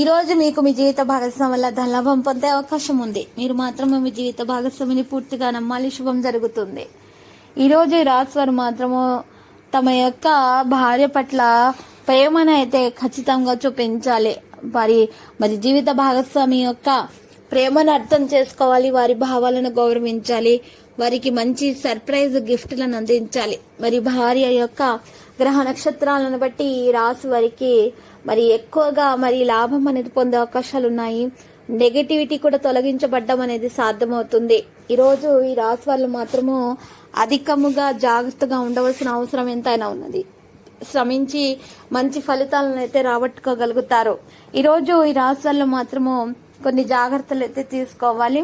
ఈ రోజు మీకు మీ జీవిత భాగస్వామి వల్ల ధనలాభం పొందే అవకాశం ఉంది. మీరు మాత్రమే మీ జీవిత భాగస్వామిని పూర్తిగా నమ్మాలి. శుభం జరుగుతుంది. ఈరోజు రోజు వారు మాత్రము తమ యొక్క భార్య పట్ల ప్రేమను అయితే ఖచ్చితంగా చూపించాలి. వారి మరి జీవిత భాగస్వామి యొక్క ప్రేమను అర్థం చేసుకోవాలి. వారి భావాలను గౌరవించాలి. వారికి మంచి సర్ప్రైజ్ గిఫ్ట్లను అందించాలి. మరి భార్య యొక్క గ్రహ నక్షత్రాలను బట్టి ఈ రాశి వారికి మరి ఎక్కువగా మరి లాభం అనేది పొందే అవకాశాలు ఉన్నాయి. నెగటివిటీ కూడా తొలగించబడ్డం అనేది సాధ్యమవుతుంది. ఈరోజు ఈ రాశి వాళ్ళు మాత్రము అధికముగా జాగ్రత్తగా ఉండవలసిన అవసరం ఎంతైనా ఉన్నది. శ్రమించి మంచి ఫలితాలను అయితే రాబట్టుకోగలుగుతారు. ఈరోజు ఈ రాశి వాళ్ళు మాత్రము కొన్ని జాగ్రత్తలు అయితే తీసుకోవాలి.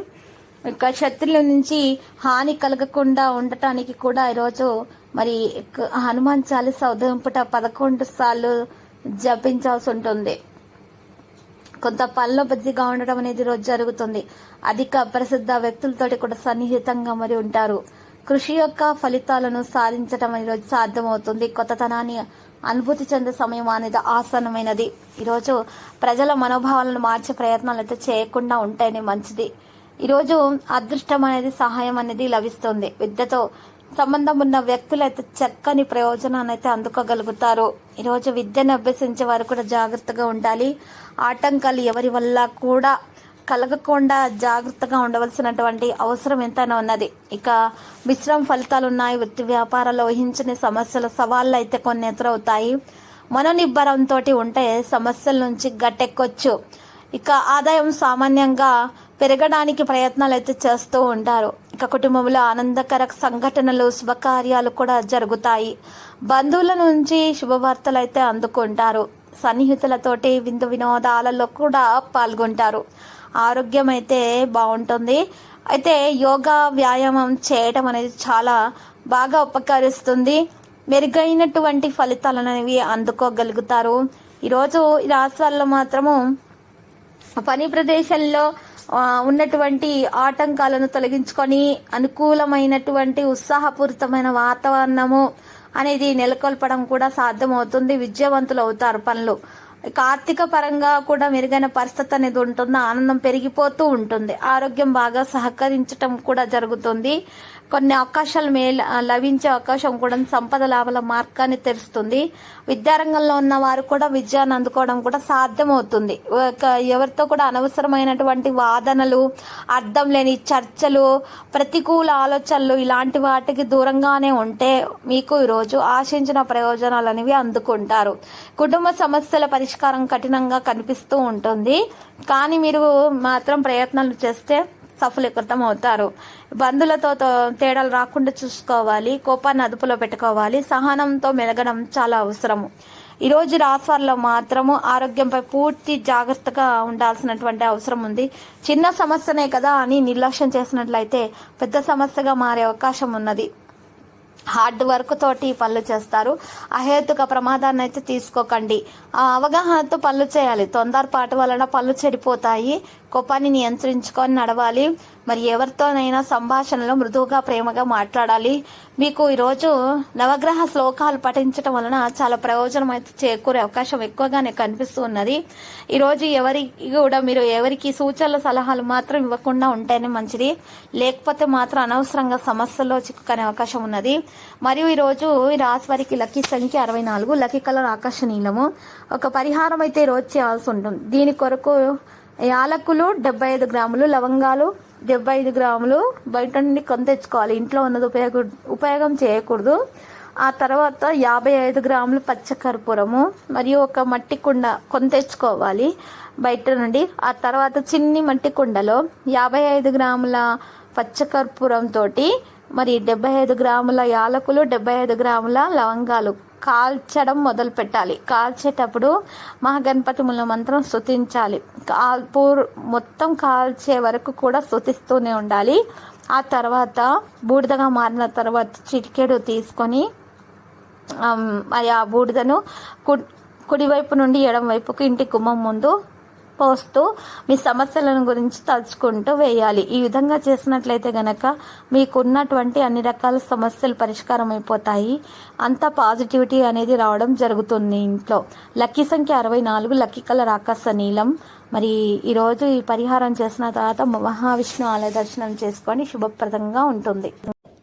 ఇక శత్రుల నుంచి హాని కలగకుండా ఉండటానికి కూడా ఈరోజు మరి హనుమాన్ చాలీసా ఉదయం పూట పదకొండు సార్లు జపించాల్సి ఉంటుంది. కొంత పనిలో బిజీగా ఉండడం అనేది రోజు జరుగుతుంది. అధిక ప్రసిద్ధ వ్యక్తులతోటి కూడా సన్నిహితంగా మరి ఉంటారు. కృషి యొక్క ఫలితాలను సాధించడం ఈరోజు సాధ్యమవుతుంది. కొత్తతనాన్ని అనుభూతి చెందే సమయం అనేది ఆసన్నమైనది. ఈరోజు ప్రజల మనోభావాలను మార్చే ప్రయత్నాలు అయితే చేయకుండా ఉంటేనే మంచిది. ఈరోజు అదృష్టం అనేది సహాయం అనేది లభిస్తుంది. విద్యతో సంబంధం ఉన్న వ్యక్తులు అయితే చక్కని ప్రయోజనాన్ని అయితే అందుకోగలుగుతారు. ఈరోజు విద్యను అభ్యసించే వారు కూడా జాగ్రత్తగా ఉండాలి. ఆటంకాలు ఎవరి వల్ల కూడా కలగకుండా జాగ్రత్తగా ఉండవలసినటువంటి అవసరం ఎంతైనా ఉన్నది. ఇక మిశ్రమ ఫలితాలు ఉన్నాయి. వృత్తి వ్యాపారాలు ఊహించని సమస్యల సవాళ్ళు అయితే కొన్ని ఎదురవుతాయి. మనోనిబ్బరంతో ఉంటే సమస్యల నుంచి గట్టెక్కొచ్చు. ఇక ఆదాయం సామాన్యంగా పెరగడానికి ప్రయత్నాలు అయితే చేస్తూ ఉంటారు. ఇక కుటుంబంలో ఆనందకర సంఘటనలు శుభకార్యాలు కూడా జరుగుతాయి. బంధువుల నుంచి శుభవార్తలు అయితే అందుకుంటారు. సన్నిహితులతోటి విందు వినోదాలలో కూడా పాల్గొంటారు. ఆరోగ్యం అయితే బాగుంటుంది. అయితే యోగా వ్యాయామం చేయటం అనేది చాలా బాగా ఉపకరిస్తుంది. మెరుగైనటువంటి ఫలితాలు అనేవి అందుకోగలుగుతారు. ఈరోజు ఈ రాశి మాత్రము పని ప్రదేశంలో ఉన్నటువంటి ఆటంకాలను తొలగించుకొని అనుకూలమైనటువంటి ఉత్సాహపూరితమైన వాతావరణము అనేది నెలకొల్పడం కూడా సాధ్యమవుతుంది. విజయవంతులు అవుతారు పనులు. ఇక ఆర్థిక పరంగా కూడా మెరుగైన పరిస్థితి అనేది ఉంటుంది? ఆనందం పెరిగిపోతూ ఉంటుంది. ఆరోగ్యం బాగా సహకరించటం కూడా జరుగుతుంది. కొన్ని అవకాశాలు మే లభించే అవకాశం కూడా సంపద లాభాల మార్గాన్ని తెరుస్తుంది. విద్యారంగంలో ఉన్న వారు కూడా విజయాన్ని అందుకోవడం కూడా సాధ్యమవుతుంది. ఒక ఎవరితో కూడా అనవసరమైనటువంటి వాదనలు అర్థం లేని చర్చలు ప్రతికూల ఆలోచనలు ఇలాంటి వాటికి దూరంగానే ఉంటే మీకు ఈరోజు ఆశించిన ప్రయోజనాలు అనేవి అందుకుంటారు. కుటుంబ సమస్యల పరిష్కారం కఠినంగా కనిపిస్తూ ఉంటుంది. కానీ మీరు మాత్రం ప్రయత్నాలు చేస్తే సఫలీకృతం అవుతారు బంధువులతో తో- తేడాలు రాకుండా చూసుకోవాలి కోపాన్ని అదుపులో పెట్టుకోవాలి సహనంతో మెలగడం చాలా అవసరము. ఈ రోజు రాశివారిలో మాత్రము ఆరోగ్యంపై పూర్తి జాగ్రత్తగా ఉండాల్సినటువంటి అవసరం ఉంది. చిన్న సమస్యనే కదా అని నిర్లక్ష్యం చేసినట్లయితే పెద్ద సమస్యగా మారే అవకాశం ఉన్నది. హార్డ్ వర్క్ తోటి పనులు చేస్తారు. అహేతుక ప్రమాదాన్ని అయితే తీసుకోకండి. ఆ అవగాహనతో పనులు చేయాలి. తొందరపాటు వలన పనులు చెడిపోతాయి. కోపాన్ని నియంత్రించుకొని నడవాలి. మరి ఎవరితోనైనా సంభాషణలో మృదువుగా ప్రేమగా మాట్లాడాలి. మీకు ఈరోజు నవగ్రహ శ్లోకాలు పఠించడం వలన చాలా ప్రయోజనం అయితే చేకూరే అవకాశం ఎక్కువగానే కనిపిస్తూ ఉన్నది. ఈరోజు ఎవరికి కూడా మీరు ఎవరికి సూచనల సలహాలు మాత్రం ఇవ్వకుండా ఉంటేనే మంచిది. లేకపోతే మాత్రం అనవసరంగా సమస్యల్లో చిక్కుకునే అవకాశం ఉన్నది. మరియు ఈరోజు ఈ రాశి వారికి లక్కీ సంఖ్య అరవై నాలుగు లక్కీ కలర్ ఆకర్షణీయము ఒక పరిహారం అయితే ఈరోజు చేయాల్సి ఉంటుంది. దీని కొరకు యాలకులు డెబ్బై ఐదు గ్రాములు లవంగాలు డెబ్బై ఐదు గ్రాములు బయట నుండి కొంత తెచ్చుకోవాలి. ఇంట్లో ఉన్నది ఉపయోగ ఉపయోగం చేయకూడదు. ఆ తర్వాత యాభై ఐదు గ్రాములు పచ్చకర్పూరము మరియు ఒక మట్టి కుండ కొంత తెచ్చుకోవాలి బయట నుండి. ఆ తర్వాత చిన్ని మట్టి కుండలో యాభై ఐదు గ్రాముల పచ్చకర్పూరంతో మరి డెబ్బై ఐదు గ్రాముల యాలకులు డెబ్బై ఐదు గ్రాముల లవంగాలు కాల్చడం మొదలు పెట్టాలి కాల్చేటప్పుడు మహాగణపతి మూల మంత్రం కాల్ కాల్పు మొత్తం కాల్చే వరకు కూడా స్థుతిస్తూనే ఉండాలి. ఆ తర్వాత బూడిదగా మారిన తర్వాత చిటికెడు తీసుకొని ఆ బూడిదను కు- కుడివైపు నుండి ఎడం వైపుకు ఇంటి గుమ్మం ముందు పోస్తూ మీ సమస్యలను గురించి తలుచుకుంటూ వేయాలి. ఈ విధంగా చేసినట్లయితే గనక మీకున్నటువంటి అన్ని రకాల సమస్యలు పరిష్కారం అయిపోతాయి అంత పాజిటివిటీ అనేది రావడం జరుగుతుంది ఇంట్లో. లక్కీ సంఖ్య అరవై నాలుగు లక్కీ కలర్ ఆకాశ నీలం. మరి ఈరోజు ఈ పరిహారం చేసిన తర్వాత మహావిష్ణు ఆలయ దర్శనం చేసుకొని శుభప్రదంగా ఉంటుంది.